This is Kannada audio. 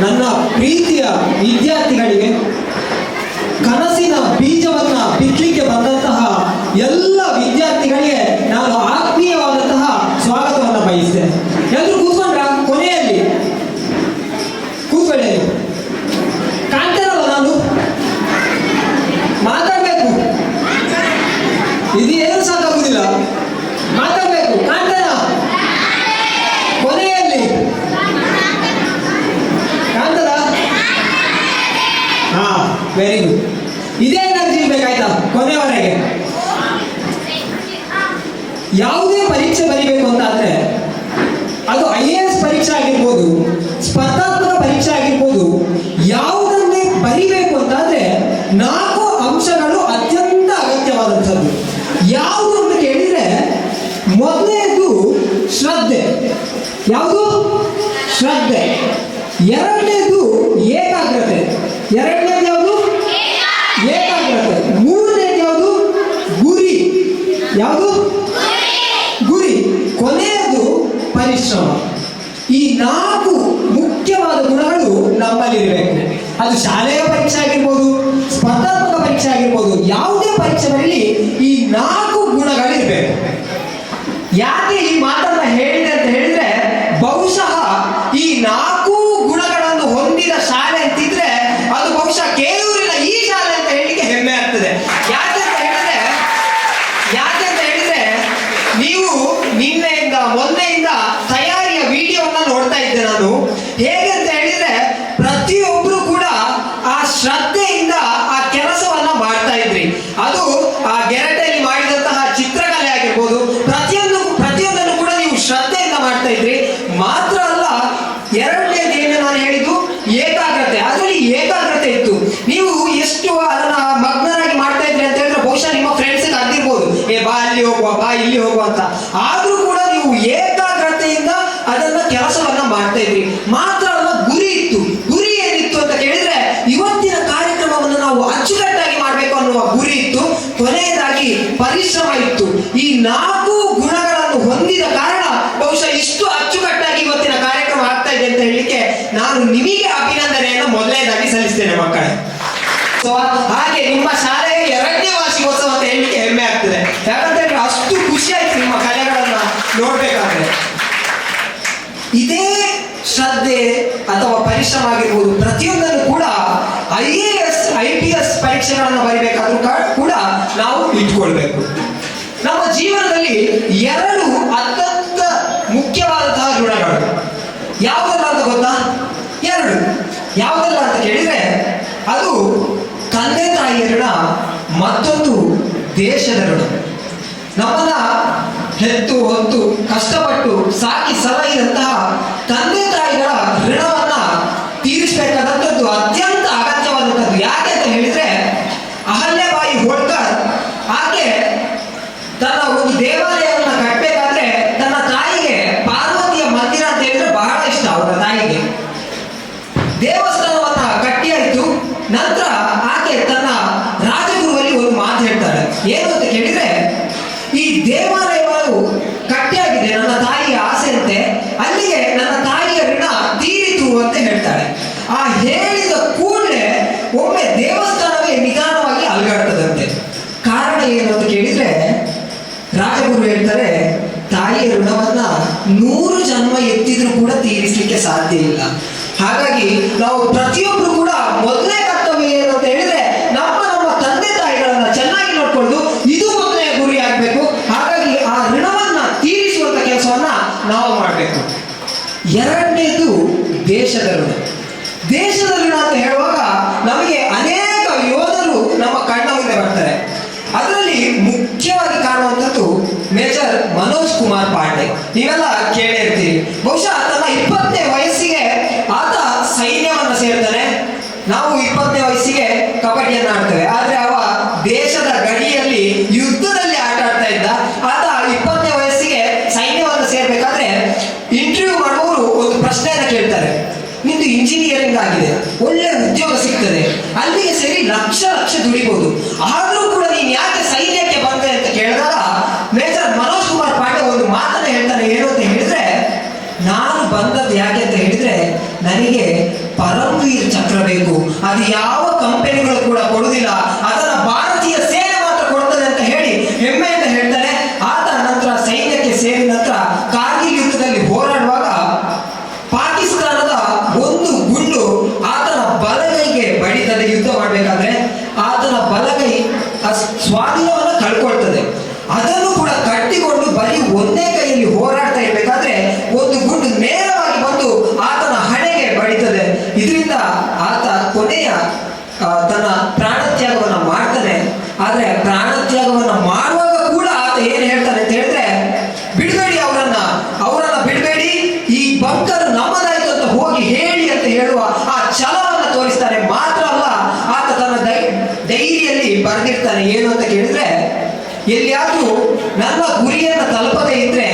ನನ್ನ ಪ್ರೀತಿಯ ವಿದ್ಯಾರ್ಥಿಗಳಿಗೆ ಕನಸಿನ ಬೀಜವನ್ನ ಬಿತ್ತಲಿಕ್ಕೆ ಬಂದಂತಹ ಎಲ್ಲ ವಿದ್ಯಾರ್ಥಿಗಳಿಗೆ ನಾನು ಆತ್ಮೀಯವಾದಂತಹ ಸ್ವಾಗತವನ್ನು ಬಯಸ್ತೇನೆ. ಎಲ್ಲರೂ ಕೂತ್ಕೊಂಡ್ರ? ಕೊನೆಯಲ್ಲಿ. ಕೂತ್ಕೊಳ್ಳಿ. ಕಾಣ್ತಾರಲ್ಲ ನಾನು? ಮಾತಾಡ್ಬೇಕು. ಇದು ಏನು ಸಾಕಾಗುದಿಲ್ಲ. ಮಾತಾಡ್ಬೇಕು. ಕಾಣ್ತಾರ ವೆರಿ ಗುಡ್ ಇದೇ ಎನರ್ಜಿ ಬೇಕಾಯ್ತಾ ಕೊನೆಯವರೆಗೆ. ಯಾವುದೇ ಪರೀಕ್ಷೆ ಬರೀಬೇಕು ಅಂತ ಆದ್ರೆ, ಅದು ಐ ಎ ಎಸ್ ಪರೀಕ್ಷೆ ಆಗಿರ್ಬೋದು, ಸ್ಪರ್ಧಾತ್ಮಕ ಪರೀಕ್ಷೆ ಆಗಿರ್ಬೋದು, ಯಾವುದನ್ನೇ ಬರಿಬೇಕು ಅಂತಾದ್ರೆ ನಾಲ್ಕು ಅಂಶಗಳು ಅತ್ಯಂತ ಅಗತ್ಯವಾದಂಥದ್ದು. ಯಾವುದು ಅಂತ ಕೇಳಿದ್ರೆ ಮೊದಲನೇದು ಶ್ರದ್ಧೆ. ಯಾವುದು? ಶ್ರದ್ಧೆ. ಎರಡನೇದು ಏಕಾಗ್ರತೆ. ಎರಡನೇದು ಕೊನೆಯದು ಪರಿಶ್ರಮ. ಈ ನಾಲ್ಕು ಮುಖ್ಯವಾದ ಗುಣಗಳು ನಮ್ಮಲ್ಲಿರಬೇಕು. ಅದು ಶಾಲೆಯ ಪರೀಕ್ಷೆ ಆಗಿರ್ಬೋದು, ಸ್ಪರ್ಧಾತ್ಮಕ ಪರೀಕ್ಷೆ ಆಗಿರ್ಬೋದು, ಯಾವುದೇ ಪರೀಕ್ಷೆ ಬರಲಿ ಈ ನಾಲ್ಕು ಗುಣಗಳಿರಬೇಕು. ಯಾಕೆ ನಾನು. ಹೇಗೆ ಅಂತ ಹೇಳಿದ್ರೆ, ಪ್ರತಿಯೊಬ್ರು ಕೂಡ ಆ ಶ್ರದ್ಧೆಯಿಂದ ಆ ಕೆಲಸವನ್ನ ಮಾಡ್ತಾ ಇದ್ರಿ. ಅದು ಆ ಗೆರಟೆಯಲ್ಲಿ ಮಾಡಿದಂತಹ ಚಿತ್ರಕಲೆ ಆಗಿರ್ಬೋದು, ಪ್ರತಿಯೊಂದು ಪ್ರತಿಯೊಂದನ್ನು ಕೂಡ ನೀವು ಶ್ರದ್ಧೆಯಿಂದ ಮಾಡ್ತಾ ಇದ್ರಿ. ಮಾತ್ರ ಅಲ್ಲ, ಎರಡನೇದು ಏನು ನಾನು ಹೇಳಿದ್ದು? ಏಕಾಗ್ರತೆ. ಅದರಲ್ಲಿ ಏಕಾಗ್ರತೆ ಇತ್ತು. ನೀವು ಎಷ್ಟು ಅದನ್ನ ಮಗ್ನರಾಗಿ ಮಾಡ್ತಾ ಇದ್ರಿ ಅಂತ ಹೇಳಿದ್ರೆ ಬಹುಶಃ ನಿಮ್ಮ ಫ್ರೆಂಡ್ಸ್ ಆಗಿರ್ಬೋದು ಏ ಬಾ, ಅಲ್ಲಿ ಹೋಗುವ, ಬಾ, ಇಲ್ಲಿ ಹೋಗುವ ಅಂತ. ಆದ್ರೂ ನಾವು ಅಚ್ಚುಕಟ್ಟಾಗಿ ಮಾಡಬೇಕು ಅನ್ನುವ ಗುರಿ ಇತ್ತು. ಕೊನೆಯದಾಗಿ ಪರಿಶ್ರಮ ಇತ್ತು. ಈ ನಾಲ್ಕು ಗುಣಗಳನ್ನು ಹೊಂದಿದ ಕಾರಣ ಬಹುಶಃ ಇಷ್ಟು ಅಚ್ಚುಕಟ್ಟಾಗಿ ಇವತ್ತಿನ ಕಾರ್ಯಕ್ರಮ ಆಗ್ತಾ ಇದೆ ಅಂತ ಹೇಳಲಿಕ್ಕೆ ನಾನು ನಿಮಗೆ ಅಭಿನಂದನೆಯನ್ನು ಮೊದಲನೇದಾಗಿ ಸಲ್ಲಿಸ್ತೇನೆ ಮಕ್ಕಳೇ. ಸೊ ಹಾಗೆ ನಿಮ್ಮ ಶಾಲೆಯ ಎರಡನೇ ವಾರ್ಷಿಕೋತ್ಸವ ಅಂತ ಹೇಳಲಿಕ್ಕೆ ಹೆಮ್ಮೆ ಆಗ್ತದೆ. ಯಾಕಂತ ಅಷ್ಟು ಖುಷಿ ಆಯ್ತು ನಿಮ್ಮ ಕಲೆಗಳನ್ನ ನೋಡ್ಬೇಕಾದ್ರೆ. ಇದೇ ಶ್ರದ್ಧೆ ಅಥವಾ ಪರಿಶ್ರಮ ಆಗಿರ್ಬೋದು ಪ್ರತಿಯೊಂದನ್ನು ಕೂಡ I S I P S ಪರೀಕ್ಷೆಗಳನ್ನು ಬರಿಬೇಕಾದ್ರೂ ಕೂಡ ನಾವು ಇಟ್ಕೊಳ್ಬೇಕು. ನಮ್ಮ ಜೀವನದಲ್ಲಿ ಎರಡು ಅತ್ಯಂತ ಮುಖ್ಯವಾದಂತಹ ಗುಣಗಳು. ಯಾವುದೆಲ್ಲ ಅಂತ ಗೊತ್ತಾ? ಎರಡು. ಯಾವುದೆಲ್ಲ ಅಂತ ಕೇಳಿದ್ರೆ, ಅದು ತಂದೆ ತಾಯಿಯ ಋಣ ಮತ್ತೊಂದು ದೇಶದ ಋಣ. ನಮ್ಮನ್ನ ಹೆತ್ತು ಹೊತ್ತು ಕಷ್ಟಪಟ್ಟು ಸಾಕಿ ಸಲಹಿದಂತಹ ತಂದೆ ತಾಯಿಗಳ ಈ ದೇವಾಲಯಗಳು ಕಟ್ಟಿಯಾಗಿದೆ. ನನ್ನ ತಾಯಿಯ ಆಸೆಯಂತೆ ಅಲ್ಲಿಗೆ ನನ್ನ ತಾಯಿಯ ಋಣ ತೀರಿತು ಅಂತ ಹೇಳ್ತಾಳೆ ಆ ಹೇಳಿದ ಕೂಡಲೇ ಒಮ್ಮೆ ದೇವಸ್ಥಾನವೇ ನಿಧಾನವಾಗಿ ಅಲುಗಾಡ್ತದಂತೆ. ಕಾರಣ ಏನು ಅಂತ ಕೇಳಿದ್ರೆ, ರಾಜಗುರು ಹೇಳ್ತಾರೆ, ತಾಯಿಯ ಋಣವನ್ನ ನೂರು ಜನ್ಮ ಎತ್ತಿದ್ರೂ ಕೂಡ ತೀರಿಸಲಿಕ್ಕೆ ಸಾಧ್ಯ ಇಲ್ಲ. ಹಾಗಾಗಿ ನಾವು ಪ್ರತಿಯೊಬ್ರು ಎರಡನೇದು ದೇಶದ ಋಣ ದೇಶದ ಅಂತ ಹೇಳುವಾಗ ನಮಗೆ ಅನೇಕ ಯೋಧರು ನಮ್ಮ ಕಣ್ಣ ಮುಂದೆ ಬರ್ತಾರೆ. ಅದರಲ್ಲಿ ಮುಖ್ಯವಾಗಿ ಕಾಣುವಂಥದ್ದು ಮೇಜರ್ ಮನೋಜ್ ಕುಮಾರ್ ಪಾಂಡೆ. ನೀವೆಲ್ಲ ಕೇಳಿರ್ತೀರಿ. ಬಹುಶಃ ತನ್ನ ಇಪ್ಪತ್ತನೇ ವಯಸ್ಸಿಗೆ ಆತ ಸೈನ್ಯವನ್ನು ಸೇರ್ತಾನೆ. ನಾವು ಇಪ್ಪತ್ತನೇ ವಯಸ್ಸಿಗೆ ಕಬಡ್ಡಿಯನ್ನು ಆಡ್ತೇವೆ. ಆದರೆ ಅವ ದೇಶದ ಗಡಿಯಲ್ಲಿ ಯುದ್ಧದಲ್ಲಿ ಆಟ ಆಡ್ತಾ ಇದ್ದ. ಆತ ಇಪ್ಪತ್ತನೇ ಇಂಜಿನಿಯರಿಂಗ್ ಆಗಿದೆ. ಒಳ್ಳೆ ಉದ್ಯೋಗ ಸಿಗ್ತದೆ. ಅಲ್ಲಿಗೆ ಸೇರಿ ಲಕ್ಷ ಲಕ್ಷ ದುಡಿಬಹುದು ಆದ್ರೂ ಕೂಡ ನೀನ್ ಯಾಕೆ ಸೈನ್ಯಕ್ಕೆ ಬಂದೆ ಅಂತ ಕೇಳಿದಾಗ ಮೇಜರ್ ಮನೋಜ್ ಕುಮಾರ್ ಪಾಂಡೆ ಒಂದು ಮಾತನ್ನ ಹೇಳ್ತಾನೆ, ಏನು ಅಂತ ಹೇಳಿದ್ರೆ, ನಾನು ಬಂದದ್ದು ಯಾಕೆ ಅಂತ ಹೇಳಿದ್ರೆ, ನನಗೆ ಪರಮವೀರ್ ಚಕ್ರ ಬೇಕು. ಅದು ಯಾವ ಕಂಪನಿಗಳು ಕೂಡ ಕೊಡುವುದಿಲ್ಲ. ಕಳ್ಕೊಳ್ತದೆ ಅದನ್ನು ಕೂಡ ಕಟ್ಟಿಕೊಂಡು ಬರೀ ಒಂದೇ ಕೈಯಲ್ಲಿ ಹೋರಾಡ್ತಾ ಇರಬೇಕಾದ್ರೆ ಒಂದು ಗುಂಡು ನೇರವಾಗಿ ಬಂದು ಆತನ ಹಣೆಗೆ ಬಡಿತದೆ. ಇದರಿಂದ ಆತ ಕೊನೆಯ ತನ್ನ ಪ್ರಾಣತ್ಯಾಗವನ್ನು ಮಾಡ್ತಾನೆ. ಆದರೆ ಪ್ರಾಣತ್ಯಾಗವನ್ನು ಎಲ್ಲಿಯಾದ್ರೂ ನನ್ನ ಗುರಿಯನ್ನು ತಲುಪದೇ ಇದ್ರೆ